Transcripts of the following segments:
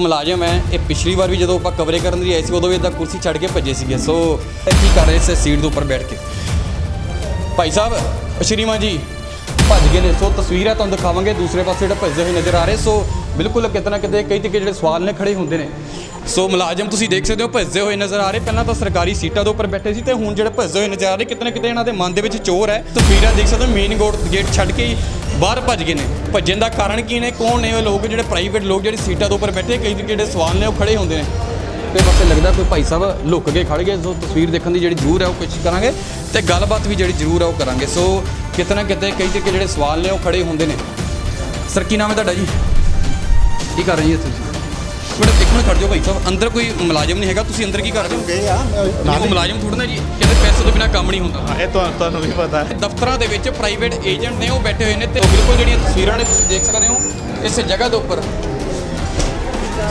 ਮੁਲਾਜ਼ਮ ਹੈ। ਇਹ ਪਿਛਲੀ ਵਾਰ ਵੀ ਜਦੋਂ ਆਪਾਂ ਕਵਰੇ ਕਰਨ ਲਈ ਆਏ ਸੀ, ਉਦੋਂ ਵੀ ਇਦਾਂ ਕੁਰਸੀ ਛੱਡ ਕੇ ਭੱਜੇ ਸੀਗੇ। ਸੋ ਇਹ ਕੀ ਕਰ ਰਹੇ ਸੀ ਸੀਟ ਦੇ ਉੱਪਰ ਬੈਠ ਕੇ? ਭਾਈ ਸਾਹਿਬ ਸ਼੍ਰੀਮਾਨ ਜੀ, ਭੱਜ ਗਏ ਨੇ। ਸੋ ਤਸਵੀਰਾਂ ਤੁਹਾਨੂੰ ਦਿਖਾਵਾਂਗੇ। ਦੂਸਰੇ ਪਾਸੇ ਜਿਹੜੇ ਭੱਜਦੇ ਹੋਏ ਨਜ਼ਰ ਆ ਰਹੇ। ਸੋ ਬਿਲਕੁਲ ਕਿਤੇ ਨਾ ਕਿਤੇ ਕਈ ਤਰੀਕੇ ਜਿਹੜੇ ਸਵਾਲ ਨੇ, ਖੜੇ ਹੁੰਦੇ ਨੇ। ਸੋ ਮੁਲਾਜ਼ਮ, ਤੁਸੀਂ ਦੇਖ ਸਕਦੇ ਹੋ, ਭੱਜਦੇ ਹੋਏ ਨਜ਼ਰ ਆ ਰਹੇ। ਪਹਿਲਾਂ ਤਾਂ ਸਰਕਾਰੀ ਸੀਟਾਂ ਦੇ ਉੱਪਰ ਬੈਠੇ ਸੀ ਤੇ ਹੁਣ ਜਿਹੜੇ ਭੱਜਦੇ ਹੋਏ ਨਜ਼ਰ ਆ ਰਹੇ, ਕਿਤੇ ਨਾ ਕਿਤੇ ਇਹਨਾਂ ਦੇ ਮਨ ਦੇ ਵਿੱਚ ਚੋਰ ਹੈ। ਤਸਵੀਰਾਂ ਦੇਖ ਸਕਦੇ ਹੋ ਮੇਨ ਗੇਟ ਛੱਡ ਕੇ ਹੀ ਬਾਹਰ ਭੱਜ ਗਏ ਨੇ। ਭੱਜਣ ਦਾ ਕਾਰਨ ਕੀ ਨੇ? ਕੌਣ ਨੇ? ਉਹ ਲੋਕ ਜਿਹੜੇ ਪ੍ਰਾਈਵੇਟ ਲੋਕ ਜਿਹੜੇ ਸੀਟਾਂ ਦੇ ਉੱਪਰ ਬੈਠੇ, ਕਈ ਤਰੀਕੇ ਜਿਹੜੇ ਸਵਾਲ ਨੇ, ਉਹ ਖੜੇ ਹੁੰਦੇ ਨੇ। ਤੇ ਬਸ ਲੱਗਦਾ ਕੋਈ ਭਾਈ ਸਾਹਿਬ ਲੁੱਕ ਕੇ ਖੜ ਗਏ, ਸੋ ਤਸਵੀਰ ਦੇਖਣ ਦੀ ਜਿਹੜੀ ਜ਼ਰੂਰ ਹੈ, ਉਹ ਕੋਸ਼ਿਸ਼ ਕਰਾਂਗੇ ਤੇ ਗੱਲਬਾਤ ਵੀ ਜਿਹੜੀ ਜ਼ਰੂਰ ਹੈ, ਉਹ ਕਰਾਂਗੇ। ਸੋ ਕਿਤੇ ਨਾ ਕਿਤੇ ਕਈ ਤਰੀਕੇ ਜਿਹੜੇ ਸਵਾਲ ਨੇ, ਉਹ ਖੜੇ ਹੁੰਦੇ ਨੇ। ਸਰ, ਕੀ ਨਾਮ ਹੈ ਤੁਹਾਡਾ ਜੀ? ਕੀ ਕਰ ਰਹੀ ਹੈ ਤੁਸੀਂ? ਬੜਾ ਇੱਕ ਮਿੰਟ ਖੜ ਜਾਓ ਭਾਈ ਸਾਹਿਬ। ਅੰਦਰ ਕੋਈ ਮੁਲਾਜ਼ਮ ਨਹੀਂ ਹੈਗਾ ਤੁਸੀਂ ਅੰਦਰ ਕੀ ਕਰ ਰਹੇ ਹੋ? ਗਏ ਆ। ਉਹ ਮੁਲਾਜ਼ਮ ਥੋੜਾ ਨਾ ਜੀ ਕਹਿੰਦੇ ਪੈਸੇ ਤੋਂ ਬਿਨਾ ਕੰਮ ਨਹੀਂ ਹੁੰਦਾ। ਇਹ ਤੁਹਾਨੂੰ ਤੁਹਾਨੂੰ ਵੀ ਪਤਾ। ਹੈ ਦਫ਼ਤਰਾਂ ਦੇ ਵਿੱਚ ਪ੍ਰਾਈਵੇਟ ਏਜੰਟ ਨੇ ਉਹ ਬੈਠੇ ਹੋਏ ਨੇ ਤੇ ਬਿਲਕੁਲ ਜਿਹੜੀਆਂ ਤਸਵੀਰਾਂ ਨੇ ਤੁਸੀਂ ਦੇਖ ਸਕਦੇ ਹੋ ਇਸ ਜਗ੍ਹਾ ਦੇ ਉੱਪਰ।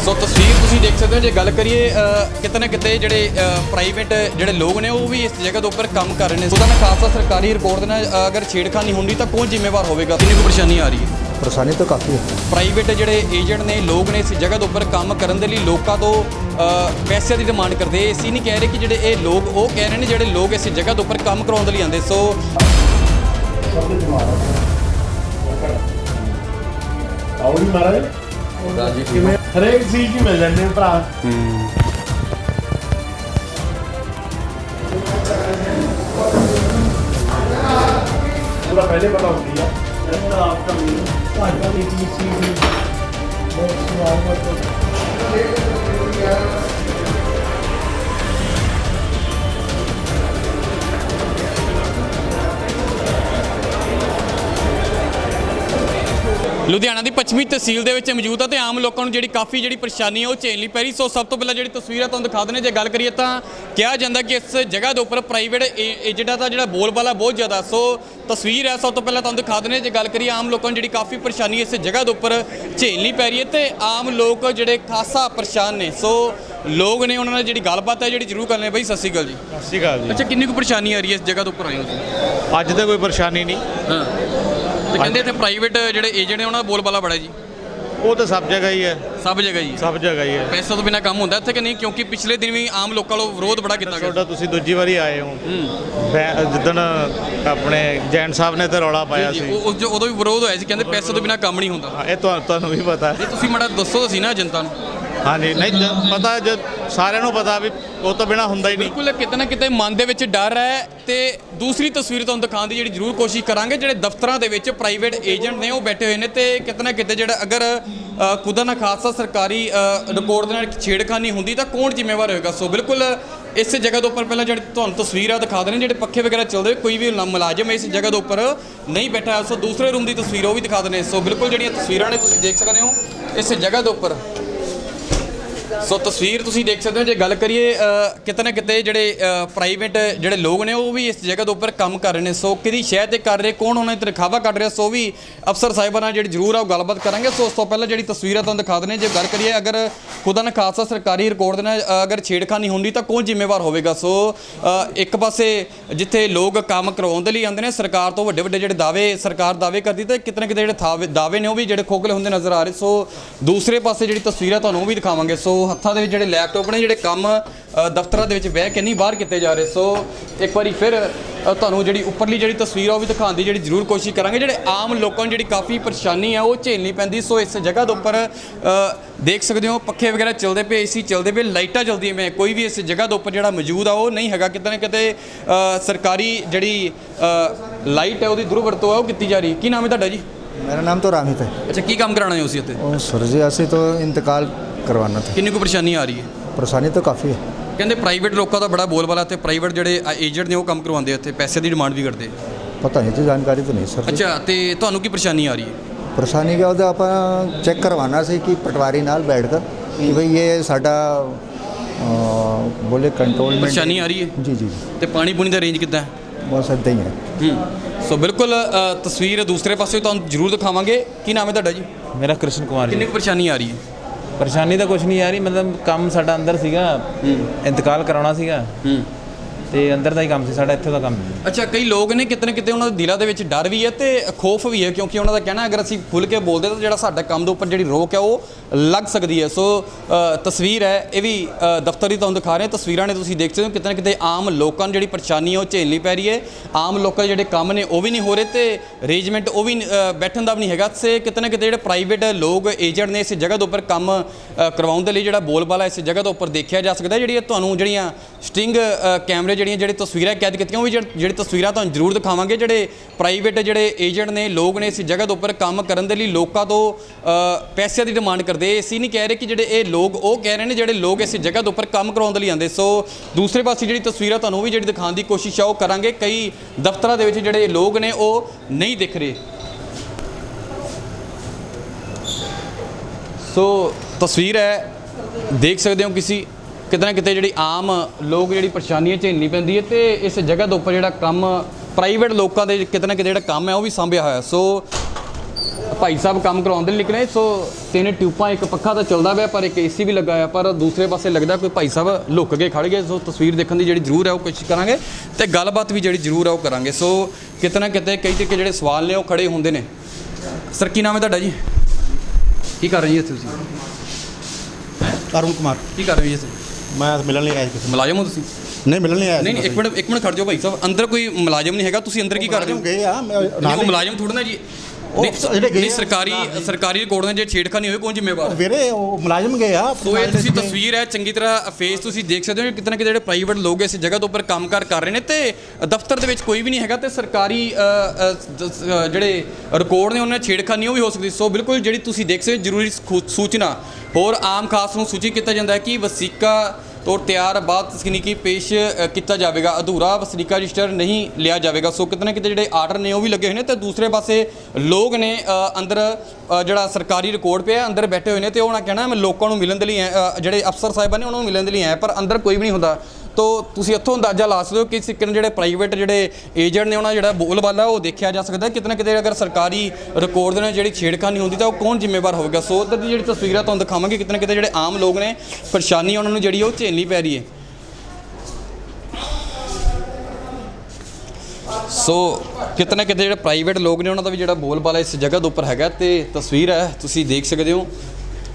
ਸੋ ਤਸਵੀਰ ਤੁਸੀਂ ਦੇਖ ਸਕਦੇ ਹੋ ਜੇ ਗੱਲ ਕਰੀਏ ਕਿਤੇ ਨਾ ਕਿਤੇ ਜਿਹੜੇ ਪ੍ਰਾਈਵੇਟ ਜਿਹੜੇ ਲੋਕ ਨੇ ਉਹ ਵੀ ਇਸ ਜਗ੍ਹਾ ਦੇ ਉੱਪਰ ਕੰਮ ਕਰ ਰਹੇ ਨੇ। ਉਹਦਾ ਨਾ ਖਾਸਾ ਸਰਕਾਰੀ ਰਿਕਾਰਡ ਦੇ ਨਾਲ ਅਗਰ ਛੇੜਖਾਨੀ ਹੁੰਦੀ ਤਾਂ ਕੌਣ ਜ਼ਿੰਮੇਵਾਰ ਹੋਵੇਗਾ? ਕਿੰਨੀ ਕੁ ਪਰੇਸ਼ਾਨੀ ਆ ਰਹੀ ਹੈ? ਪਰੇਸ਼ਾਨੀ ਤਾਂ ਕਾਫੀ ਹੈ। ਪ੍ਰਾਈਵੇਟ ਜਿਹੜੇ ਏਜੰਟ ਨੇ ਲੋਕ ਨੇ ਇਸ ਜਗ੍ਹਾ ਦੇ ਉੱਪਰ ਕੰਮ ਕਰਨ ਦੇ ਲਈ ਲੋਕਾਂ ਤੋਂ ਅ, ਪੈਸਿਆਂ ਦੀ ਡਿਮਾਂਡ ਕਰਦੇ ਇਹ ਅਸੀਂ ਨਹੀਂ ਕਹਿ ਰਹੇ ਕਿ ਜਿਹੜੇ ਇਹ ਲੋਕ ਉਹ ਕਹਿ ਰਹੇ ਨੇ ਜਿਹੜੇ ਲੋਕ ਇਸ ਜਗ੍ਹਾ ਦੇ ਉੱਪਰ ਕੰਮ ਕਰਾਉਣ ਦੇ ਲਈ ਆਉਂਦੇ। ਸੋ ਆਉ ਜੀ ਮਹਾਰਾਜ। ਰਾਜੀ ਕਿਵੇਂ? ਹਰੇਕ ਚੀਜ਼ ਹੀ ਮਿਲ ਜਾਂਦੇ ਆ ਭਰਾ। ਪਤਾ ਹੁੰਦੀ ਆ। ਇਹਦਾ ਆਪਕਾ ਵੀ ਭਾਜਪਾ ਦੀ ਚੀਜ਼ ਸੀ ਬਹੁਤ ਸਵਾਲ ਕਰਦਾ ਲੁਧਿਆਣਾ ਦੀ ਪੱਛਮੀ ਤਹਿਸੀਲ ਦੇ ਵਿੱਚ ਮੌਜੂਦ ਆ ਤੇ ਆਮ ਲੋਕਾਂ ਨੂੰ ਜਿਹੜੀ ਕਾਫੀ ਜਿਹੜੀ ਪਰੇਸ਼ਾਨੀ ਹੈ ਉਹ ਝੇਲਣੀ ਪੈ ਰਹੀ। ਸੋ ਸਭ ਤੋਂ ਪਹਿਲਾਂ ਜਿਹੜੀ ਤਸਵੀਰਾਂ ਤੁਹਾਨੂੰ ਦਿਖਾ ਦਿੰਦੇ ਜੇ ਗੱਲ ਕਰੀਏ ਤਾਂ ਕਿਹਾ ਜਾਂਦਾ ਕਿ ਇਸ ਜਗ੍ਹਾ ਦੇ ਉੱਪਰ ਪ੍ਰਾਈਵੇਟ ਏਜੰਟਾਂ ਦਾ ਜਿਹੜਾ ਬੋਲਬਾਲਾ ਬਹੁਤ ਜ਼ਿਆਦਾ। ਸੋ ਤਸਵੀਰ ਹੈ ਸਭ ਤੋਂ ਪਹਿਲਾਂ ਤੁਹਾਨੂੰ ਦਿਖਾ ਦਿੰਦੇ ਜੇ ਗੱਲ ਕਰੀਏ ਆਮ ਲੋਕਾਂ ਨੂੰ ਜਿਹੜੀ ਕਾਫੀ ਪਰੇਸ਼ਾਨੀ ਇਸ ਜਗ੍ਹਾ ਦੇ ਉੱਪਰ ਝੇਲਣੀ ਪੈ ਰਹੀ ਹੈ ਤੇ ਆਮ ਲੋਕ ਜਿਹੜੇ ਖਾਸਾ ਪਰੇਸ਼ਾਨ ਨੇ। ਸੋ ਲੋਕ ਨੇ ਉਹਨਾਂ ਨਾਲ ਜਿਹੜੀ ਗੱਲਬਾਤ ਹੈ ਜਿਹੜੀ ਜ਼ਰੂਰ ਕਰਨੀ ਬਈ ਸਤਿ ਸ਼੍ਰੀ ਅਕਾਲ ਜੀ। ਸਤਿ ਸ਼੍ਰੀ ਅਕਾਲ ਜੀ। ਅੱਛਾ ਕਿੰਨੀ ਕੁ ਪਰੇਸ਼ਾਨੀ ਆ ਰਹੀ ਹੈ ਇਸ ਜਗ੍ਹਾ ਦੇ ਉੱਪਰ ਆਏ ਹੋ ਤੁਸੀਂ? ਅੱਜ ਤਾਂ ਕੋਈ ਪਰੇਸ਼ਾਨੀ ਨਹੀਂ। ਹਾਂ। ਤੇ ਕਹਿੰਦੇ ਇੱਥੇ ਪ੍ਰਾਈਵੇਟ ਜਿਹੜੇ ਏਜੰਟ ਨੇ ਉਹਨਾਂ ਦਾ ਬੋਲਬਾਲਾ ਬੜਾ ਜੀ। ਉਹ ਤਾਂ ਸਭ ਜਗ੍ਹਾ ਹੀ ਹੈ। ਸਭ ਜਗ੍ਹਾ ਹੀ ਹੈ ਸਭ ਜਗ੍ਹਾ ਹੀ ਹੈ। ਪੈਸਾ ਤੋਂ ਬਿਨਾ ਕੰਮ ਹੁੰਦਾ ਇੱਥੇ ਕਿ ਨਹੀਂ? ਕਿਉਂਕਿ ਪਿਛਲੇ ਦਿਨ ਵੀ ਆਮ ਲੋਕਾਂ ਵੱਲੋਂ ਵਿਰੋਧ ਬੜਾ ਕੀਤਾ ਗਿਆ ਤੁਹਾਡਾ ਤੁਸੀਂ ਦੂਜੀ ਵਾਰੀ ਆਏ ਹੋ। ਹੂੰ। ਬੈ- ਜਿੱਦਣ ਆਪਣੇ ਜੈਨ ਸਾਹਿਬ ਨੇ ਤੇ ਰੌਲਾ ਪਾਇਆ ਜੀ ਸੀ। ਉਹ- ਜੋ ਉਦੋਂ ਵੀ ਵਿਰੋਧ ਹੋਇਆ ਸੀ ਕਹਿੰਦੇ ਪੈਸੇ ਤੋਂ ਬਿਨਾ ਕੰਮ ਨਹੀਂ ਹੁੰਦਾ। ਇਹ ਤੁਹਾਨੂੰ ਵੀ ਪਤਾ। ਹੈ ਤੁਸੀਂ ਮਾੜਾ ਦੱਸੋ ਸੀ ਨਾ ਜਨਤਾ ਨੂੰ। ਹਾਂਜੀ ਨਹੀਂ ਜ- ਪਤਾ ਜਦ ਸਾਰਿਆਂ ਨੂੰ ਪਤਾ ਵੀ ਉਹ ਤੋਂ ਬਿਨਾ ਹੁੰਦਾ ਹੀ ਨਹੀਂ। ਬਿਲਕੁਲ ਕਿਤੇ ਨਾ ਕਿਤੇ ਮਨ ਦੇ ਵਿੱਚ ਡਰ ਹੈ ਤੇ ਦੂਸਰੀ ਤਸਵੀਰ ਤੁਹਾਨੂੰ ਦਿਖਾਉਣ ਦੀ ਜਿਹੜੀ ਜ਼ਰੂਰ ਕੋਸ਼ਿਸ਼ ਕਰਾਂਗੇ ਜਿਹੜੇ ਦਫ਼ਤਰਾਂ ਦੇ ਵਿੱਚ ਪ੍ਰਾਈਵੇਟ ਏਜੰਟ ਨੇ ਉਹ ਬੈਠੇ ਹੋਏ ਨੇ ਤੇ ਕਿਤੇ ਨਾ ਕਿਤੇ ਜਿਹੜਾ ਅਗਰ ਅ, ਖੁਦਾ ਨਾ ਖਾਸਾ ਸਰਕਾਰੀ ਅ, ਰਿਕਾਰਡ ਦੇ ਨਾਲ ਛੇੜਖਾਨੀ ਹੁੰਦੀ ਤਾਂ ਕੌਣ ਜ਼ਿੰਮੇਵਾਰ ਹੋਏਗਾ? ਸੋ ਬਿਲਕੁਲ ਇਸ ਜਗ੍ਹਾ ਦੇ ਉੱਪਰ ਪਹਿਲਾਂ ਜਿਹੜੀ ਤੁਹਾਨੂੰ ਤਸਵੀਰਾਂ ਦਿਖਾ ਦੇਣੇ ਜਿਹੜੇ ਪੱਖੇ ਵਗੈਰਾ ਚੱਲਦੇ ਕੋਈ ਵੀ ਲ- ਮੁਲਾਜ਼ਮ ਇਸ ਜਗ੍ਹਾ ਦੇ ਉੱਪਰ ਨਹੀਂ ਬੈਠਾ ਹੈ। ਸੋ ਦੂਸਰੇ ਰੂਮ ਦੀ ਤਸਵੀਰ ਉਹ ਵੀ ਦਿਖਾ ਦਿੰਦੇ ਸੋ ਬਿਲਕੁਲ ਜਿਹੜੀਆਂ ਤਸਵੀਰਾਂ ਨੇ ਤੁਸੀਂ ਦੇਖ ਸਕਦੇ ਹੋ ਇਸ ਜਗ੍ਹਾ ਦੇ ਉੱਪਰ। ਸੋ ਤਸਵੀਰ ਤੁਸੀਂ ਦੇਖ ਸਕਦੇ ਹੋ ਜੇ ਗੱਲ ਕਰੀਏ ਅ, ਕਿਤੇ ਨਾ ਕਿਤੇ ਜਿਹੜੇ ਪ੍ਰਾਈਵੇਟ ਜਿਹੜੇ ਲੋਕ ਨੇ ਉਹ ਵੀ ਇਸ ਜਗ੍ਹਾ ਦੇ ਉੱਪਰ ਕੰਮ ਕਰ ਰਹੇ ਨੇ। ਸੋ ਕਿਹਦੀ ਸ਼ਹਿ ਤੇ ਕਰ ਰਹੇ ਕੌਣ ਉਹਨਾਂ ਦੀ ਤਨਖਾਹਾਂ ਕੱਢ ਰਿਹਾ ਸੋ ਵੀ ਅਫਸਰ ਸਾਹਿਬਾਂ ਨਾਲ ਜਿਹੜੀ ਜ਼ਰੂਰ ਆ ਉਹ ਗੱਲਬਾਤ ਕਰਾਂਗੇ। ਸੋ ਉਸ ਤੋਂ ਪਹਿਲਾਂ ਜਿਹੜੀ ਤਸਵੀਰਾਂ ਤੁਹਾਨੂੰ ਦਿਖਾ ਦਿੰਦੇ ਹਾਂ ਜੇ ਗੱਲ ਕਰੀਏ ਅਗਰ ਖੁਦਾ ਨਾ ਖਾਸਾ ਸਰਕਾਰੀ ਰਿਕਾਰਡ ਦੇ ਨਾਲ ਅ, ਅਗਰ ਛੇੜਖਾਨੀ ਹੁੰਦੀ ਤਾਂ ਕੌਣ ਜ਼ਿੰਮੇਵਾਰ ਹੋਵੇਗਾ? ਸੋ ਅ, ਇੱਕ ਪਾਸੇ ਜਿੱਥੇ ਲੋਕ ਕੰਮ ਕਰਵਾਉਣ ਦੇ ਲਈ ਆਉਂਦੇ ਨੇ ਸਰਕਾਰ ਤੋਂ ਵੱਡੇ ਵੱਡੇ ਜਿਹੜੇ ਦਾਅਵੇ ਸਰਕਾਰ ਦਾਅਵੇ ਕਰਦੀ ਤੇ ਕਿਤੇ ਨਾ ਕਿਤੇ ਜਿਹੜੇ ਥਾਵੇ- ਦਾਅਵੇ ਨੇ ਉਹ ਵੀ ਜਿਹੜੇ ਖੋਖਲੇ ਹੁੰਦੇ ਨਜ਼ਰ ਆ ਰਹੇ। ਸੋ ਦੂਸਰੇ ਪਾਸੇ ਜਿਹੜੀ ਤਸਵੀਰਾਂ ਤੁਹਾਨੂੰ ਉਹ ਵੀ ਦਿਖਾਵਾਂਗੇ। ਸੋ ਹੱਥਾਂ ਦੇ ਵਿੱਚ ਜਿਹੜੇ ਲੈਪਟਾਪ ਨੇ ਜਿਹੜੇ ਕੰਮ ਦਫ਼ਤਰਾਂ ਦੇ ਵਿੱਚ ਬਹਿ ਕੇ ਨਹੀਂ ਬਾਹਰ ਕੀਤੇ ਜਾ ਰਹੇ। ਸੋ ਇੱਕ ਵਾਰੀ ਫਿਰ ਤੁਹਾਨੂੰ ਜਿਹੜੀ ਉੱਪਰਲੀ ਜਿਹੜੀ ਤਸਵੀਰ ਆ ਉਹ ਵੀ ਦਿਖਾਉਣ ਦੀ ਜਿਹੜੀ ਜ਼ਰੂਰ ਕੋਸ਼ਿਸ਼ ਕਰਾਂਗੇ। ਜਿਹੜੇ ਆਮ ਲੋਕਾਂ ਨੂੰ ਜਿਹੜੀ ਕਾਫੀ ਪਰੇਸ਼ਾਨੀ ਆ ਉਹ ਝੇਲਣੀ ਪੈਂਦੀ। ਸੋ ਇਸ ਜਗ੍ਹਾ ਦੇ ਉੱਪਰ ਦੇਖ ਸਕਦੇ ਹੋ ਪੱਖੇ ਵਗੈਰਾ ਚੱਲਦੇ ਪਏ ਏਸੀ ਚੱਲਦੇ ਪਏ ਲਾਈਟਾਂ ਚੱਲਦੀਆਂ ਮੈਂ ਕੋਈ ਵੀ ਇਸ ਜਗ੍ਹਾ ਦੇ ਉੱਪਰ ਜਿਹੜਾ ਮੌਜੂਦ ਆ ਉਹ ਨਹੀਂ ਹੈਗਾ। ਕਿਤੇ ਨਾ ਕਿਤੇ ਸਰਕਾਰੀ ਜਿਹੜੀ ਲਾਈਟ ਹੈ ਉਹਦੀ ਦੁਰਵਰਤੋਂ ਆ ਉਹ ਕੀਤੀ ਜਾ ਰਹੀ। ਕੀ ਨਾਮ ਹੈ ਤੁਹਾਡਾ ਜੀ? ਮੇਰਾ ਨਾਮ ਤਾਂ ਰਾਮਿਤ ਹੈ। ਅੱਛਾ ਕੀ ਕੰਮ ਕਰਾਉਣਾ ਹੈ ਤੁਸੀਂ ਇੱਥੇ ਉਹ ਸਰ ਜੀ ਅਸੀਂ ਤਾਂ ਇੰਤਕਾਲ ਕਰਵਾਉਣਾ ਤੇ ਕਿੰਨੀ ਕੁ ਪਰੇਸ਼ਾਨੀ ਆ ਰਹੀ ਹੈ? ਪਰੇਸ਼ਾਨੀ ਤਾਂ ਕਾਫੀ ਹੈ। ਕਹਿੰਦੇ ਪ੍ਰਾਈਵੇਟ ਲੋਕਾਂ ਦਾ ਬੜਾ ਬੋਲਬਾਲਾ ਤੇ ਪ੍ਰਾਈਵੇਟ ਜਿਹੜੇ ਏਜੰਟ ਨੇ ਉਹ ਕੰਮ ਕਰਵਾਉਂਦੇ ਇੱਥੇ ਪੈਸੇ ਦੀ ਡਿਮਾਂਡ ਵੀ ਕਰਦੇ ਪਤਾ ਨਹੀਂ ਤੇ ਜਾਣਕਾਰੀ ਤਾਂ ਨਹੀਂ ਸਰ। ਅੱਛਾ ਤੇ ਤੁਹਾਨੂੰ ਕੀ ਪਰੇਸ਼ਾਨੀ ਆ ਰਹੀ ਹੈ? ਪਰੇਸ਼ਾਨੀ ਕਿਆ ਉਹਦਾ ਆਪਾਂ ਚੈੱਕ ਕਰਵਾਉਣਾ ਸੀ ਕਿ ਪਟਵਾਰੀ ਨਾਲ ਬੈਠ ਕੇ ਕਿ ਭਈ ਇਹ ਸਾਡਾ ਅ, ਬੋਲੇ ਕੰਟਰੋਲਮੈਂਟ ਪਰੇਸ਼ਾਨੀ ਆ ਰਹੀ ਹੈ? ਜੀ ਜੀ ਤੇ ਪਾਣੀ ਪੂਣੀ ਦਾ ਰੇਂਜ ਕਿੱਦਾਂ ਹੈ? ਬਸ ਇਦਾਂ ਹੀ ਹੈ। ਹੂੰ। ਸੋ ਬਿਲਕੁਲ ਤਸਵੀਰ ਦੂਸਰੇ ਪਾਸੇ ਤੁਹਾਨੂੰ ਜ਼ਰੂਰ ਦਿਖਾਵਾਂਗੇ। ਕੀ ਨਾਮ ਹੈ ਤੁਹਾਡਾ ਜੀ? ਮੇਰਾ ਕ੍ਰਿਸ਼ਨ ਕੁਮਾਰ ਜੀ। ਕੁ ਪਰੇਸ਼ਾਨੀ ਆ ਰਹੀ ਹੈ? ਪਰੇਸ਼ਾਨੀ ਤਾਂ ਕੁਝ ਨਹੀਂ ਆ ਰਹੀ ਮਤਲਬ ਕੰਮ ਸਾਡਾ ਅੰਦਰ ਸੀਗਾ ਇੰਤਕਾਲ ਕਰਾਉਣਾ ਸੀਗਾ। ਤੇ ਅੰਦਰ ਦਾ ਹੀ ਕੰਮ ਸੀ ਸਾਡਾ ਇੱਥੇ ਦਾ ਕੰਮ ਨਹੀਂ ਅੱਛਾ ਕਈ ਲੋਕ ਨੇ ਕਿਤੇ ਨਾ ਕਿਤੇ ਉਹਨਾਂ ਦੇ ਦਿਲਾਂ ਦੇ ਵਿੱਚ ਡਰ ਵੀ ਹੈ ਤੇ ਖੋਫ ਵੀ ਹੈ ਕਿਉਂਕਿ ਉਹਨਾਂ ਦਾ ਕਹਿਣਾ ਅਗਰ ਅਸੀਂ ਖੁੱਲ ਕੇ ਬੋਲਦੇ ਤਾਂ ਜਿਹੜਾ ਸਾਡਾ ਕੰਮ ਦੇ ਉੱਪਰ ਜਿਹੜੀ ਰੋਕ ਹੈ ਉਹ ਲੱਗ ਸਕਦੀ ਹੈ। ਸੋ ਅ, ਤਸਵੀਰ ਹੈ ਇਹ ਵੀ ਅ, ਦਫ਼ਤਰ ਦੀ ਤੁਹਾਨੂੰ ਦਿਖਾ ਰਹੇ ਹਾਂ। ਤਸਵੀਰਾਂ ਨੇ ਤੁਸੀਂ ਦੇਖ ਸਕਦੇ ਹੋ ਕਿਤੇ ਨਾ ਕਿਤੇ ਆਮ ਲੋਕਾਂ ਨੂੰ ਜਿਹੜੀ ਪਰੇਸ਼ਾਨੀ ਹੈ ਉਹ ਝੇਲਣੀ ਪੈ ਰਹੀ ਹੈ। ਆਮ ਲੋਕਾਂ ਦੇ ਜਿਹੜੇ ਕੰਮ ਨੇ ਉਹ ਵੀ ਨਹੀਂ ਹੋ ਰਹੇ ਤੇ ਅਰੇਂਜਮੈਂਟ ਉਹ ਵੀ ਨੀ- ਅ, ਬੈਠਣ ਦਾ ਵੀ ਨਹੀਂ ਹੈਗਾ। ਸੇ ਕਿਤੇ ਨਾ ਕਿਤੇ ਜਿਹੜੇ ਪ੍ਰਾਈਵੇਟ ਲੋਕ ਏਜੰਟ ਨੇ ਇਸ ਜਗ੍ਹਾ ਦੇ ਉੱਪਰ ਕੰਮ ਅ, ਕਰਵਾਉਣ ਦੇ ਲਈ ਜਿਹੜਾ ਬੋਲਬਾਲਾ ਇਸ ਜਗ੍ਹਾ ਦੇ ਉੱਪਰ ਦੇਖਿਆ ਜਾ ਸਕਦਾ ਹੈ। ਜਿਹੜੀ ਇਹ ਤੁਹਾਨੂੰ ਜਿਹੜੀਆਂ ਸਟਿੰਗ ਕੈਮਰੇ ਜਿਹੜੀਆਂ ਜਿਹੜੇ ਤਸਵੀਰਾਂ ਕੈਦ ਕੀਤੀਆਂ ਉਹ ਵੀ ਜਿਹੜੀ ਤਸਵੀਰਾਂ ਤੁਹਾਨੂੰ ਜ਼ਰੂਰ ਦਿਖਾਵਾਂਗੇ। ਜਿਹੜੇ ਪ੍ਰਾਈਵੇਟ ਜਿਹੜੇ ਏਜੰਟ ਨੇ ਲੋਕ ਨੇ ਇਸ ਜਗ੍ਹਾ ਦੇ ਉੱਪਰ ਕੰਮ ਕਰਨ ਦੇ ਲਈ ਲੋਕਾਂ ਤੋਂ ਅ, ਪੈਸਿਆਂ ਦੀ ਡਿਮਾਂਡ ਕਰਦੇ। ਅਸੀਂ ਨਹੀਂ ਕਹਿ ਰਹੇ ਕਿ ਜਿਹੜੇ ਇਹ ਲੋਕ ਉਹ ਕਹਿ ਰਹੇ ਨੇ ਜਿਹੜੇ ਲੋਕ ਇਸ ਜਗ੍ਹਾ ਦੇ ਉੱਪਰ ਕੰਮ ਕਰਾਉਣ ਦੇ ਲਈ ਆਉਂਦੇ। ਸੋ ਦੂਸਰੇ ਪਾਸੇ ਜਿਹੜੀ ਤਸਵੀਰਾਂ ਤੁਹਾਨੂੰ ਉਹ ਵੀ ਜਿਹੜੀ ਦਿਖਾਉਣ ਦੀ ਕੋਸ਼ਿਸ਼ ਆ ਉਹ ਕਰਾਂਗੇ। ਕਈ ਦਫ਼ਤਰਾਂ ਦੇ ਵਿੱਚ ਜਿਹੜੇ ਲੋਕ ਨੇ ਉਹ ਨਹੀਂ ਦਿਖ ਰਹੇ। ਸੋ ਤਸਵੀਰ ਹੈ। ਦੇਖ ਸਕਦੇ ਹੋ ਕਿਸੇ ਕਿਤੇ ਨਾ ਕਿਤੇ ਜਿਹੜੀ ਆਮ ਲੋਕ ਜਿਹੜੀ ਪਰੇਸ਼ਾਨੀਆਂ ਝੇਲਣੀ ਪੈਂਦੀ ਹੈ ਤੇ ਇਸ ਜਗ੍ਹਾ ਦੇ ਉੱਪਰ ਜਿਹੜਾ ਕੰਮ ਪ੍ਰਾਈਵੇਟ ਲੋਕਾਂ ਦੇ ਕਿਤੇ ਨਾ ਕਿਤੇ ਜਿਹੜਾ ਕੰਮ ਹੈ ਉਹ ਵੀ ਸਾਂਭਿਆ ਹੋਇਆ ਸੋ ਭਾਈ ਸਾਹਿਬ ਕੰਮ ਕਰਾਉਂਦੇ ਨੇ ਲੇਕਿਨ ਸੋ ਤਿੰਨ ਟਿਊਬਾਂ ਇੱਕ ਪੱਖਾ ਤਾਂ ਚੱਲਦਾ ਪਿਆ ਪਰ ਇੱਕ ਏਸੀ ਵੀ ਲੱਗਾ ਆ ਪਰ ਦੂਸਰੇ ਪਾਸੇ ਲੱਗਦਾ ਕੋਈ ਭਾਈ ਸਾਹਿਬ ਲੁੱਕ ਕੇ ਖੜ ਗਏ ਸੋ ਤਸਵੀਰ ਦੇਖਣ ਦੀ ਜਿਹੜੀ ਜ਼ਰੂਰ ਹੈ ਉਹ ਕੋਸ਼ਿਸ਼ ਕਰਾਂਗੇ ਤੇ ਗੱਲਬਾਤ ਵੀ ਜਿਹੜੀ ਜ਼ਰੂਰ ਹੈ ਉਹ ਕਰਾਂਗੇ। ਸੋ ਕਿਤੇ ਨਾ ਕਿਤੇ ਕਈ ਤਰੀਕੇ ਜਿਹੜੇ ਸਵਾਲ ਨੇ ਉਹ ਖੜੇ ਹੁੰਦੇ ਨੇ। ਸਰ ਕੀ ਨਾਮ ਹੈ ਤੁਹਾਡਾ ਜੀ? ਕੀ ਕਰ ਰਹੇ ਜੀ ਇੱਥੇ ਤੁਸੀਂ? ਅਰੁਣ ਕੁਮਾਰ। ਕੀ ਕਰ ਰਹੇ ਹੋ ਜੀ ਇੱਥੇ? ਮੈਂ ਮਿਲਣ ਲਈ ਆਇਆ ਸੀ। ਕਿਸੇ ਮੁਲਾਜ਼ਮ ਹੋ ਤੁਸੀਂ? ਨੂੰ। ਨਹੀਂ ਮਿਲਣ ਲਈ ਆਇਆ ਨਹੀਂ ਨਹੀਂ ਇੱਕ ਮਿੰਟ ਇੱਕ ਮਿੰਟ ਖੜ ਜਾਓ ਭਾਈ ਸਾਹਿਬ। ਅੰਦਰ ਕੋਈ ਮੁਲਾਜ਼ਮ ਨਹੀਂ ਹੈਗਾ ਤੁਸੀਂ ਅੰਦਰ ਕੀ ਕਰ ਰਹੇ ਹੋ? ਗਏ ਆ ਨਾਲ ਮੁਲਾਜ਼ਮ ਥੋੜਾ ਨਾ ਜੀ। ਜਿਹੜੇ ਸਰਕਾਰੀ ਸਰਕਾਰੀ ਰਿਕਾਰਡ ਨਾਲ ਜੇ ਛੇੜਖਾਨੀ ਹੋਵੇ ਕੌਣ ਜ਼ਿੰਮੇਵਾਰ? ਵੀਰੇ ਉਹ ਮੁਲਾਜ਼ਮ ਗਏ ਆ ਸੋ ਇਹ ਤੁਸੀਂ ਤਸਵੀਰ ਹੈ ਚੰਗੀ ਤਰ੍ਹਾਂ ਫੇਸ ਤੁਸੀਂ ਦੇਖ ਸਕਦੇ ਹੋ ਕਿ ਕਿਤੇ ਨਾ ਕਿਤੇ ਜਿਹੜੇ ਪ੍ਰਾਈਵੇਟ ਲੋਕ ਇਸ ਜਗ੍ਹਾ ਦੇ ਉੱਪਰ ਕੰਮਕਾਰ ਕਰ ਰਹੇ ਨੇ ਤੇ ਦਫ਼ਤਰ ਦੇ ਵਿੱਚ ਕੋਈ ਵੀ ਨਹੀਂ ਹੈਗਾ ਤੇ ਸਰਕਾਰੀ ਜਿਹੜੇ ਰਿਕਾਰਡ ਨੇ ਉਹਨਾਂ ਛੇੜਖਾਨੀ ਉਹ ਵੀ ਹੋ ਸਕਦੀ। ਸੋ ਬਿਲਕੁਲ ਜਿਹੜੀ ਤੁਸੀਂ ਦੇਖ ਸਕਦੇ ਹੋ ਜ਼ਰੂਰੀ ਸੂਚਨਾ। ਹੋਰ ਆਮ ਖਾਸ ਨੂੰ ਸੂਚਿਤ ਕੀਤਾ ਜਾਂਦਾ ਹੈ ਕਿ ਵਸੀਕਾ ਤੌਰ ਤਿਆਰ ਬਾਅਦ ਤਕਨੀਕੀ ਪੇਸ਼ ਕੀਤਾ ਜਾਵੇਗਾ। ਅਧੂਰਾ ਵਸਨੀਕਾ ਰਜਿਸਟਰ ਨਹੀਂ ਲਿਆ ਜਾਵੇਗਾ। ਸੋ ਕਿਤੇ ਨਾ ਕਿਤੇ ਜਿਹੜੇ ਆਰਡਰ ਨੇ ਉਹ ਵੀ ਲੱਗੇ ਹੋਏ ਨੇ ਤੇ ਦੂਸਰੇ ਪਾਸੇ ਲੋਕ ਨੇ ਅੰਦਰ ਜਿਹੜਾ ਸਰਕਾਰੀ ਰਿਕਾਰਡ ਪਿਆ ਅੰਦਰ ਬੈਠੇ ਹੋਏ ਨੇ ਤੇ ਉਹਨਾਂ ਕਹਿਣਾ ਮੈਂ ਲੋਕਾਂ ਨੂੰ ਮਿਲਣ ਦੇ ਲਈ ਆਇਆ, ਜਿਹੜੇ ਅਫਸਰ ਸਾਹਿਬਾਨ ਨੇ ਉਹਨਾਂ ਨੂੰ ਮਿਲਣ ਦੇ ਲਈ ਆਇਆ ਪਰ ਅੰਦਰ ਕੋਈ ਵੀ ਨਹੀਂ ਹੁੰਦਾ। ਤੋ ਤੁਸੀਂ ਇੱਥੋਂ ਅੰਦਾਜ਼ਾ ਲਾ ਸਕਦੇ ਹੋ ਕਿ ਸਿੱਕਨ ਜਿਹੜੇ ਪ੍ਰਾਈਵੇਟ ਜਿਹੜੇ ਏਜੰਟ ਨੇ ਉਹਨਾਂ ਦਾ ਜਿਹੜਾ ਬੋਲਬਾਲਾ ਉਹ ਦੇਖਿਆ ਜਾ ਸਕਦਾ ਕਿਤੇ ਨਾ ਕਿਤੇ ਅਗਰ ਸਰਕਾਰੀ ਰਿਕਾਰਡ ਦੇ ਨਾਲ ਜਿਹੜੀ ਛੇੜਖਾਨੀ ਹੁੰਦੀ ਤਾਂ ਉਹ ਕੌਣ ਜ਼ਿੰਮੇਵਾਰ ਹੋਵੇਗਾ? ਸੋ ਉੱਧਰ ਦੀ ਜਿਹੜੀ ਤਸਵੀਰਾਂ ਤੁਹਾਨੂੰ ਦਿਖਾਵਾਂਗੇ, ਕਿਤੇ ਨਾ ਕਿਤੇ ਜਿਹੜੇ ਆਮ ਲੋਕ ਨੇ, ਪਰੇਸ਼ਾਨੀ ਉਹਨਾਂ ਨੂੰ ਜਿਹੜੀ ਉਹ ਝੇਲਣੀ ਪੈ ਰਹੀ ਹੈ। ਸੋ ਕਿਤੇ ਨਾ ਕਿਤੇ ਜਿਹੜੇ ਪ੍ਰਾਈਵੇਟ ਲੋਕ ਨੇ ਉਹਨਾਂ ਦਾ ਵੀ ਜਿਹੜਾ ਬੋਲਬਾਲਾ ਇਸ ਜਗ੍ਹਾ ਦੇ ਉੱਪਰ ਹੈਗਾ ਤੇ ਤਸਵੀਰ ਹੈ, ਤੁਸੀਂ ਦੇਖ ਸਕਦੇ ਹੋ।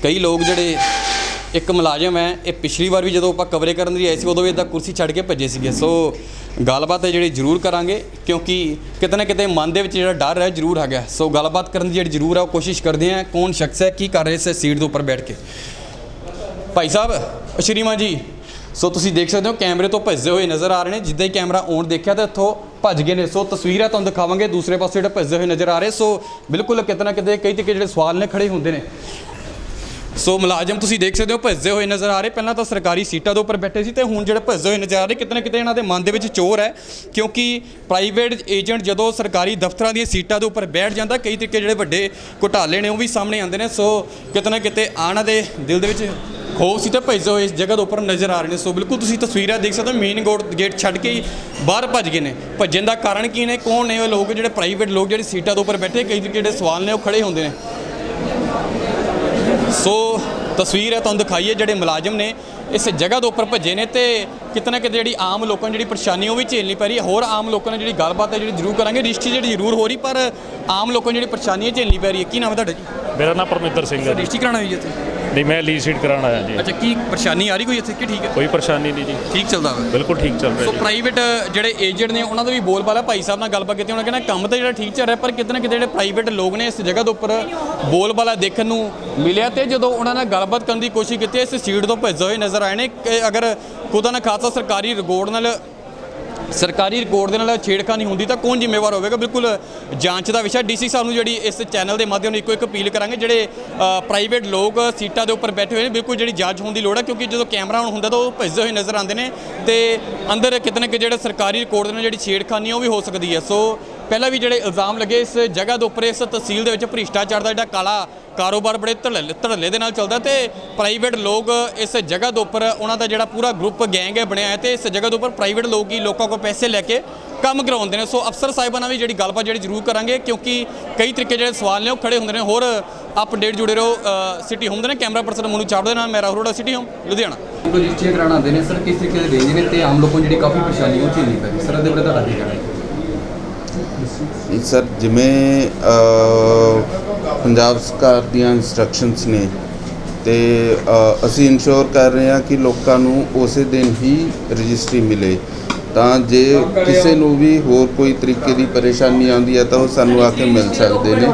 ਕਈ ਲੋਕ ਜਿਹੜੇ ਇੱਕ ਮੁਲਾਜ਼ਮ ਹੈ, ਇਹ ਪਿਛਲੀ ਵਾਰ ਵੀ ਜਦੋਂ ਆਪਾਂ ਕਵਰੇ ਕਰਨ ਲਈ ਆਏ ਸੀ, ਉਦੋਂ ਵੀ ਇਦਾਂ ਕੁਰਸੀ ਛੱਡ ਕੇ ਭੱਜੇ ਸੀਗੇ। ਸੋ ਗੱਲਬਾਤ ਹੈ ਜਿਹੜੀ ਜ਼ਰੂਰ ਕਰਾਂਗੇ, ਕਿਉਂਕਿ ਕਿਤੇ ਨਾ ਕਿਤੇ ਮਨ ਦੇ ਵਿੱਚ ਜਿਹੜਾ ਡਰ ਹੈ, ਜ਼ਰੂਰ ਹੈਗਾ। ਸੋ ਗੱਲਬਾਤ ਕਰਨ ਦੀ ਜਿਹੜੀ ਜ਼ਰੂਰ ਹੈ, ਉਹ ਕੋਸ਼ਿਸ਼ ਕਰਦੇ ਹਾਂ, ਕੌਣ ਸ਼ਖਸ ਹੈ, ਕੀ ਕਰ ਰਹੇ ਇਸ ਸੀਟ ਦੇ ਉੱਪਰ ਬੈਠ ਕੇ। ਭਾਈ ਸਾਹਿਬ ਸ਼੍ਰੀਮਾਨ ਜੀ, ਸੋ ਤੁਸੀਂ ਦੇਖ ਸਕਦੇ ਹੋ, ਕੈਮਰੇ ਤੋਂ ਭੱਜਦੇ ਹੋਏ ਨਜ਼ਰ ਆ ਰਹੇ ਨੇ, ਜਿੱਦਾਂ ਹੀ ਕੈਮਰਾ ਔਨ ਦੇਖਿਆ ਤਾਂ ਇੱਥੋਂ ਭੱਜ ਗਏ ਨੇ। ਸੋ ਤਸਵੀਰਾਂ ਤੁਹਾਨੂੰ ਦਿਖਾਵਾਂਗੇ, ਦੂਸਰੇ ਪਾਸੇ ਜਿਹੜੇ ਭੱਜਦੇ ਹੋਏ ਨਜ਼ਰ ਆ ਰਹੇ। ਸੋ ਬਿਲਕੁਲ ਕਿਤੇ ਨਾ ਕਿਤੇ ਕਈ ਤਰੀਕੇ ਜਿਹੜੇ ਸਵਾਲ ਨੇ, ਖੜੇ ਹੁੰਦੇ ਨੇ। ਸੋ ਮੁਲਾਜ਼ਮ ਤੁਸੀਂ ਦੇਖ ਸਕਦੇ ਹੋ ਭੱਜਦੇ ਹੋਏ ਨਜ਼ਰ ਆ ਰਹੇ। ਪਹਿਲਾਂ ਤਾਂ ਸਰਕਾਰੀ ਸੀਟਾਂ ਦੇ ਉੱਪਰ ਬੈਠੇ ਸੀ ਤੇ ਹੁਣ ਜਿਹੜੇ ਭੱਜਦੇ ਹੋਏ ਨਜ਼ਰ ਆ ਰਹੇ, ਕਿਤੇ ਨਾ ਕਿਤੇ ਇਹਨਾਂ ਦੇ ਮਨ ਦੇ ਵਿੱਚ ਚੋਰ ਹੈ। ਕਿਉਂਕਿ ਪ੍ਰਾਈਵੇਟ ਏਜੰਟ ਜਦੋਂ ਸਰਕਾਰੀ ਦਫ਼ਤਰਾਂ ਦੀਆਂ ਸੀਟਾਂ ਦੇ ਉੱਪਰ ਬੈਠ ਜਾਂਦਾ, ਕਈ ਤਰੀਕੇ ਜਿਹੜੇ ਵੱਡੇ ਘੁਟਾਲੇ ਨੇ ਉਹ ਵੀ ਸਾਹਮਣੇ ਆਉਂਦੇ ਨੇ। ਸੋ ਕਿਤੇ ਨਾ ਕਿਤੇ ਆਣਾ ਦੇ ਦਿਲ ਦੇ ਵਿੱਚ ਖੋਫ ਸੀ ਤੇ ਭੱਜਦੇ ਹੋਏ ਇਸ ਜਗ੍ਹਾ ਦੇ ਉੱਪਰ ਨਜ਼ਰ ਆ ਰਹੇ ਨੇ। ਸੋ ਬਿਲਕੁਲ ਤੁਸੀਂ ਤਸਵੀਰਾਂ ਦੇਖ ਸਕਦੇ ਹੋ, ਮੇਨ ਗੇਟ ਛੱਡ ਕੇ ਹੀ ਬਾਹਰ ਭੱਜ ਗਏ ਨੇ। ਭੱਜਣ ਦਾ ਕਾਰਨ ਕੀ ਨੇ, ਕੌਣ ਨੇ ਉਹ ਲੋਕ ਜਿਹੜੇ ਪ੍ਰਾਈਵੇਟ ਲੋਕ ਜਿਹੜੇ ਸੀਟਾਂ ਦੇ ਉੱਪਰ ਬੈਠੇ, ਕਈ ਤਰੀਕੇ ਜਿਹੜੇ ਸਵਾਲ ਨੇ ਉਹ ਖੜੇ ਹੁੰਦੇ ਨੇ। ਸੋ ਤਸਵੀਰ ਹੈ ਤੁਹਾਨੂੰ ਦਿਖਾਈਏ ਜਿਹੜੇ ਮੁਲਾਜ਼ਮ ਨੇ ਇਸ ਜਗ੍ਹਾ ਦੇ ਉੱਪਰ ਭੱਜੇ ਨੇ ਤੇ ਕਿਤੇ ਨਾ ਕਿਤੇ ਜਿਹੜੀ ਆਮ ਲੋਕਾਂ ਨੂੰ ਜਿਹੜੀ ਪਰੇਸ਼ਾਨੀ ਉਹ ਵੀ ਝੇਲਣੀ ਪੈ ਰਹੀ ਹੈ। ਹੋਰ ਆਮ ਲੋਕਾਂ ਨਾਲ ਜਿਹੜੀ ਗੱਲਬਾਤ ਹੈ ਜਿਹੜੀ ਜ਼ਰੂਰ ਕਰਾਂਗੇ। ਰਜਿਸਟਰੀ ਜਿਹੜੀ ਜ਼ਰੂਰ ਹੋ ਰਹੀ ਪਰ ਆਮ ਲੋਕਾਂ ਨੂੰ ਜਿਹੜੀ ਪਰੇਸ਼ਾਨੀ ਝੇਲਣੀ ਪੈ ਰਹੀ ਹੈ। ਕੀ ਨਾਮ ਹੈ ਤੁਹਾਡਾ ਜੀ? ਮੇਰਾ ਨਾਮ ਪਰਮਿੰਦਰ ਸਿੰਘ ਹੈ ਜੀ। ਰਜਿਸਟਰੀ ਕਰਾਉਣਾ ਹੋਈ ਹੈ ਇੱਥੇ? ਨਹੀਂ ਮੈਂ ਲੀਡ ਸੀਟ ਕਰਾਉਣ ਆਇਆ ਜੀ। ਅੱਛਾ ਕੀ ਪਰੇਸ਼ਾਨੀ ਆ ਰਹੀ ਕੋਈ ਇੱਥੇ? ਕਿ ਠੀਕ ਹੈ? ਕੋਈ ਪਰੇਸ਼ਾਨੀ ਨਹੀਂ ਜੀ। ਠੀਕ ਚੱਲਦਾ ਵਾ। ਬਿਲਕੁਲ ਠੀਕ ਚੱਲ ਰਿਹਾ ਸੋ ਜੀ। ਪ੍ਰਾਈਵੇਟ ਜਿਹੜੇ ਏਜੰਟ ਨੇ ਉਹਨਾਂ ਦਾ ਵੀ ਬੋਲਬਾਲਾ ਭਾਈ ਸਾਹਿਬ ਨਾਲ ਗੱਲਬਾਤ ਕੀਤੀ ਉਹਨਾਂ ਕਹਿੰਦਾ ਕੰਮ ਤਾਂ ਜਿਹੜਾ ਠੀਕ ਚੱਲ ਰਿਹਾ ਪਰ ਕਿਤੇ ਨਾ ਕਿਤੇ ਜਿਹੜੇ ਪ੍ਰਾਈਵੇਟ ਲੋਕ ਨੇ ਇਸ ਜਗ੍ਹਾ ਦੇ ਉੱਪਰ ਬੋਲਬਾਲਾ ਦੇਖਣ ਨੂੰ ਮਿਲਿਆ ਤੇ ਜਦੋਂ ਉਹਨਾਂ ਨਾਲ ਗੱਲਬਾਤ ਕਰਨ ਦੀ ਕੋਸ਼ਿਸ਼ ਕੀਤੀ ਇਸ ਸੀਟ ਤੋਂ ਭੱਜਦੇ ਹੋਏ ਨਜ਼ਰ ਆਏ ਨੇ ਕਿ ਅਗਰ ਖੁਦਾ ਨਾ ਖਾਸਾ ਸਰਕਾਰੀ ਰਿਕਾਰਡ ਨਾਲ ਸਰਕਾਰੀ ਰਿਕਾਰਡ ਦੇ ਨਾਲ ਛੇੜਖਾਨੀ ਹੁੰਦੀ ਤਾਂ ਕੌਣ ਜ਼ਿੰਮੇਵਾਰ ਹੋਵੇਗਾ? ਬਿਲਕੁਲ ਜਾਂਚ ਦਾ ਵਿਸ਼ਾ ਡੀਸੀ ਸਾਹਿਬ ਨੂੰ ਜਿਹੜੀ ਇਸ ਚੈਨਲ ਦੇ ਮਾਧਿਅਮ ਨਾਲ ਇੱਕੋ ਇੱਕ ਅਪੀਲ ਕਰਾਂਗੇ। ਜਿਹੜੇ ਪ੍ਰਾਈਵੇਟ ਲੋਕ ਸੀਟਾਂ ਦੇ ਉੱਪਰ ਬੈਠੇ ਹੋਏ ਨੇ, ਬਿਲਕੁਲ ਜਿਹੜੀ ਜਾਂਚ ਹੋਣ ਦੀ ਲੋੜ ਹੈ, ਕਿਉਂਕਿ ਜਦੋਂ ਕੈਮਰਾ ਆਨ ਹੁੰਦਾ ਤਾਂ ਉਹ ਭੱਜਦੇ ਹੋਏ ਨਜ਼ਰ ਆਉਂਦੇ ਨੇ ਤੇ ਅੰਦਰ ਕਿਤੇ ਨਾ ਕਿਤੇ ਜਿਹੜਾ ਸਰਕਾਰੀ ਰਿਕਾਰਡ ਦੇ ਨਾਲ ਜਿਹੜੀ ਛੇੜਖਾਨੀ ਉਹ ਵੀ ਹੋ ਸਕਦੀ ਹੈ। ਸੋ ਪਹਿਲਾਂ ਵੀ ਜਿਹੜੇ ਇਲਜ਼ਾਮ ਲੱਗੇ ਇਸ ਜਗ੍ਹਾ ਦੇ ਉੱਪਰ, ਇਸ ਤਹਿਸੀਲ ਦੇ ਵਿੱਚ ਭ੍ਰਿਸ਼ਟਾਚਾਰ ਦਾ ਜਿਹੜਾ ਕਾਲਾ ਕਾਰੋਬਾਰ ਬੜੇ ਧੜੱਲੇ ਧੜੱਲੇ ਦੇ ਨਾਲ ਚੱਲਦਾ ਤੇ ਪ੍ਰਾਈਵੇਟ ਲੋਕ ਇਸ ਜਗ੍ਹਾ ਦੇ ਉੱਪਰ, ਉਹਨਾਂ ਦਾ ਜਿਹੜਾ ਪੂਰਾ ਗਰੁੱਪ ਗੈਂਗ ਹੈ ਬਣਿਆ ਹੈ ਤੇ ਇਸ ਜਗ੍ਹਾ ਦੇ ਉੱਪਰ ਪ੍ਰਾਈਵੇਟ ਲੋਕ ਹੀ ਲੋਕਾਂ ਕੋਲ ਪੈਸੇ ਲੈ ਕੇ ਕੰਮ ਕਰਵਾਉਂਦੇ ਨੇ। ਸੋ ਅਫਸਰ ਸਾਹਿਬਾਂ ਨਾਲ ਵੀ ਜਿਹੜੀ ਗੱਲਬਾਤ ਜਿਹੜੀ ਜ਼ਰੂਰ ਕਰਾਂਗੇ, ਕਿਉਂਕਿ ਕਈ ਤਰੀਕੇ ਜਿਹੜੇ ਸਵਾਲ ਨੇ ਉਹ ਖੜੇ ਹੁੰਦੇ ਨੇ। ਹੋਰ ਅਪਡੇਟ ਜੁੜੇ ਰਹੋ ਸਿਟੀ ਹੋਮ ਦੇ ਨੇ ਕੈਮਰਾ ਪਰਸਨ ਮਨੂੰ ਚਾੜੋ ਦੇ ਨਾਲ ਮੇਰਾ ਰੋੜਾ ਸਿਟੀ ਹੋਮ ਲੁਧਿਆਣਾ। ਕੋਈ ਰਜਿਸਟਰੀ ਕਰਾਉਣ ਆਉਂਦੇ ਨੇ। ਸਰ, ਕਿਸ ਤਰੀਕੇ ਦੇ ਰੇਂਜ ਨੇ ਤੇ ਆਮ ਲੋਕਾਂ ਨੂੰ ਜਿਹੜੀ ਕਾਫੀ ਪਰੇਸ਼ਾਨੀ ਉਹ ਝੇਲਣੀ ਪੈ ਰਹੀ ਸਰ, ਇਹਦੇ ਬਾਰੇ ਤੁਹਾਡਾ ਕੀ ਕਹਿਣਾ ਹੈ? ਸਰ, ਜਿਵੇਂ ਪੰਜਾਬ ਸਰਕਾਰ ਦੀਆਂ ਇਨਸਟਰਕਸ਼ਨਸ ਨੇ, ਤੇ ਅਸੀਂ ਇਨਸ਼ੋਰ ਕਰ ਰਹੇ ਹਾਂ ਕਿ ਲੋਕਾਂ ਨੂੰ ਉਸੇ ਦਿਨ ਹੀ ਰਜਿਸਟਰੀ ਮਿਲੇ। ਤਾਂ ਜੇ ਕਿਸੇ ਨੂੰ ਵੀ ਹੋਰ ਕੋਈ ਤਰੀਕੇ ਦੀ ਪਰੇਸ਼ਾਨੀ ਆਉਂਦੀ ਹੈ ਤਾਂ ਉਹ ਸਾਨੂੰ ਆ ਕੇ ਮਿਲ ਸਕਦੇ ਨੇ।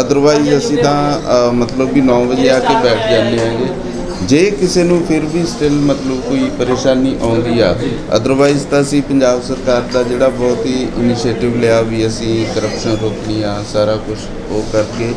ਅਦਰਵਾਈਜ਼ ਅਸੀਂ ਤਾਂ ਮਤਲਬ ਵੀ 9 ਵਜੇ ਆ ਕੇ ਬੈਠ ਜਾਂਦੇ ਹਾਂਗੇ। ਜੇ ਕਿਸੇ ਨੂੰ ਫਿਰ ਵੀ ਸਟਿਲ ਮਤਲਬ ਕੋਈ ਪਰੇਸ਼ਾਨੀ ਆਉਂਦੀ ਆ ਅਦਰਵਾਈਜ਼ ਤਾਂ ਅਸੀਂ ਪੰਜਾਬ ਸਰਕਾਰ ਦਾ ਜਿਹੜਾ ਬਹੁਤ ਹੀ ਇਨੀਸ਼ੀਏਟਿਵ ਲਿਆ ਵੀ ਅਸੀਂ ਕਰਪਸ਼ਨ ਰੋਕਣੀ ਆ ਸਾਰਾ ਕੁਝ ਉਹ ਕਰਕੇ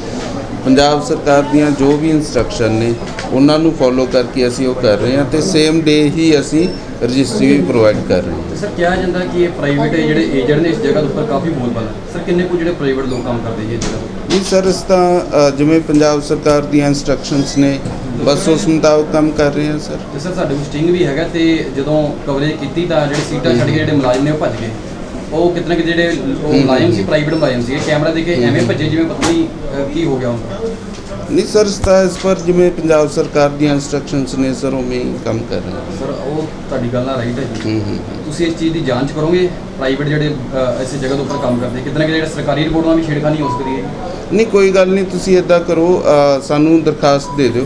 ਪੰਜਾਬ ਸਰਕਾਰ ਦੀਆਂ ਜੋ ਵੀ ਇਨਸਟਰਕਸ਼ਨ ਨੇ ਉਹਨਾਂ ਨੂੰ ਫੋਲੋ ਕਰਕੇ ਅਸੀਂ ਉਹ ਕਰ ਰਹੇ ਹਾਂ ਤੇ ਸੇਮ ਡੇ ਹੀ ਅਸੀਂ ਰਜਿਸਟਰੀ ਵੀ ਪ੍ਰੋਵਾਈਡ ਕਰ ਰਹੇ ਹਾਂ ਸਰ ਕਿਹਾ ਜਾਂਦਾ ਕਿ ਇਹ ਪ੍ਰਾਈਵੇਟ ਜਿਹੜੇ ਏਜੰਟ ਨੇ ਇਸ ਜਗ੍ਹਾ ਦੇ ਉੱਪਰ ਕਾਫੀ ਬੋਲਬਾਲਾ ਸਰ ਕਿੰਨੇ ਕੁ ਜਿਹੜੇ ਪ੍ਰਾਈਵੇਟ ਲੋਕ ਕੰਮ ਕਰਦੇ ਜੀ ਇਸ ਜਗ੍ਹਾ? ਨਹੀਂ ਸਰ ਇਸ ਤਾਂ ਜਿਵੇਂ ਪੰਜਾਬ ਸਰਕਾਰ ਦੀਆਂ ਇਨਸਟਰਕਸ਼ਨਸ ਨੇ ਬਸ ਉਸ ਮੁਤਾਬਕ ਕੰਮ ਕਰ ਰਹੇ ਹਾਂ ਸਰ। ਤੇ ਸਰ ਸਾਡੇ ਕੋਲ ਸਟਿੰਗ ਵੀ ਹੈਗਾ ਤੇ ਜਦੋਂ ਕਵਰੇਜ ਕੀਤੀ ਤਾਂ ਜਿਹੜੇ ਸੀਟਾਂ ਛੱਡ ਕੇ ਜਿਹੜੇ ਮੁਲਾਜ਼ਮ ਨੇ ਉਹ ਭੱਜ ਗਏ। ਉਹ ਕਿਤਨੇ ਕਿ ਜਿਹੜੇ ਉਹ ਮੁਲਾਜ਼ਮ ਸੀ ਪ੍ਰਾਈਵੇਟ ਮੁਲਾਜ਼ਮ ਸੀ ਕੈਮਰਾ ਦੇ ਕੇ ਐਵੇਂ ਭੱਜੇ ਜਿਵੇਂ ਪਤਾ ਨਹੀਂ ਅਹ, ਕੀ ਹੋ ਗਿਆ ਹੁੰਦਾ ਨਹੀਂ ਸਰ ਇਸ ਪਰ ਜਿਵੇਂ ਪੰਜਾਬ ਸਰਕਾਰ ਦੀਆਂ ਇਨਸਟਰਕਸ਼ਨਸ ਨੇ ਸਰ ਉਵੇਂ ਹੀ ਕੰਮ ਕਰ ਰਹੇ ਹਾਂ। ਸਰ ਉਹ ਤੁਹਾਡੀ ਗੱਲ ਨਾਲ ਰਾਈਟ ਹੈ ਜੀ। ਹੂੰ ਹੂੰ ਤੁਸੀਂ ਇਸ ਚੀਜ਼ ਦੀ ਜਾਂਚ ਕਰੋਗੇ? ਪ੍ਰਾਈਵੇਟ ਜਿਹੜੇ ਅਹ, ਇਸੇ ਜਗ੍ਹਾ ਦੇ ਉੱਪਰ ਕੰਮ ਕਰਦੇ। ਕਿਤਨੇ ਕਿ ਜਿਹੜੇ ਸਰਕਾਰੀ ਰਿਪੋਰਟ ਨਾਲ ਵੀ ਛੇੜਖਾਨੀ ਹੋ ਸਕਦੀ ਹੈ। ਨਹੀਂ ਕੋਈ ਗੱਲ ਨਹੀਂ ਤੁਸੀਂ ਇਦਾਂ ਕਰੋ ਸਾਨੂੰ ਦਰਖਾਸਤ ਦੇ ਦਿਓ।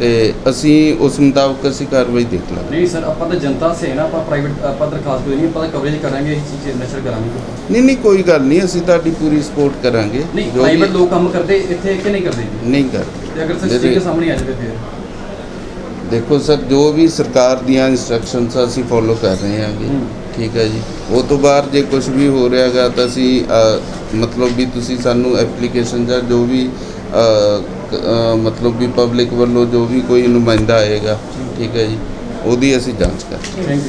ਤੇ ਅਸੀਂ ਉਸ ਮੁਤਾਬਕ ਅਸੀਂ ਕਾਰਵਾਈ ਦੇਖ ਲਾਂਗੇ। ਨਹੀਂ ਸਰ ਆਪਾਂ ਤਾਂ ਜਨਤਾ ਸੇ ਨਾ ਆਪਾਂ ਪ੍ਰਾਈਵੇਟ ਆਪਾਂ ਦਰਖਾਸਤ ਕੋਈ ਨਹੀਂ ਆਪਾਂ ਕਵਰੇਜ ਕਰਾਂਗੇ ਇਸ ਚੀਜ਼ ਨਸ਼ਰ ਕਰਾਂਗੇ। ਨਹੀਂ ਨਹੀਂ ਕੋਈ ਗੱਲ ਨਹੀਂ ਅਸੀਂ ਤੁਹਾਡੀ ਪੂਰੀ ਸਪੋਰਟ ਕਰਾਂਗੇ। ਨਹੀਂ ਜੋ ਵੀ- ਪ੍ਰਾਈਵੇਟ ਲੋਕ ਕੰਮ ਕਰਦੇ ਇੱਥੇ ਕਿ ਨਹੀਂ ਕਰਦੇ? ਜੀ ਨਹੀਂ ਕਰਦੇ। ਤੇ ਅਗਰ ਸਰ ਸਟਿੰਗ ਸਾਹਮਣੇ ਆ ਜਾਵੇ ਫਿਰ? ਦੇਖੋ ਸਰ ਜੋ ਵੀ ਸਰਕਾਰ ਦੀਆਂ ਇਨਸਟਰਕਸ਼ਨਸ ਅਸੀਂ ਫੋਲੋ ਕਰ ਰਹੇ ਹਾਂਗੇ। ਠੀਕ ਹੈ ਜੀ। ਉਹ ਤੋਂ ਬਾਅਦ ਜੇ ਕੁਝ ਵੀ ਹੋ ਰਿਹਾਗਾ ਤਾਂ ਅਸੀਂ ਅ, ਮਤਲਬ ਵੀ ਤੁਸੀਂ ਸਾਨੂੰ ਐਪਲੀਕੇਸ਼ਨ ਜਾਂ ਜੋ ਵੀ ਅ, ਮਤਲਬ ਵੀ ਪਬਲਿਕ ਵੱਲੋਂ ਜੋ ਵੀ ਕੋਈ ਨੁਮਾਇੰਦਾ ਆਏਗਾ, ਠੀਕ ਹੈ ਜੀ, ਉਹਦੀ ਅਸੀਂ ਜਾਂਚ ਕਰਾਂਗੇ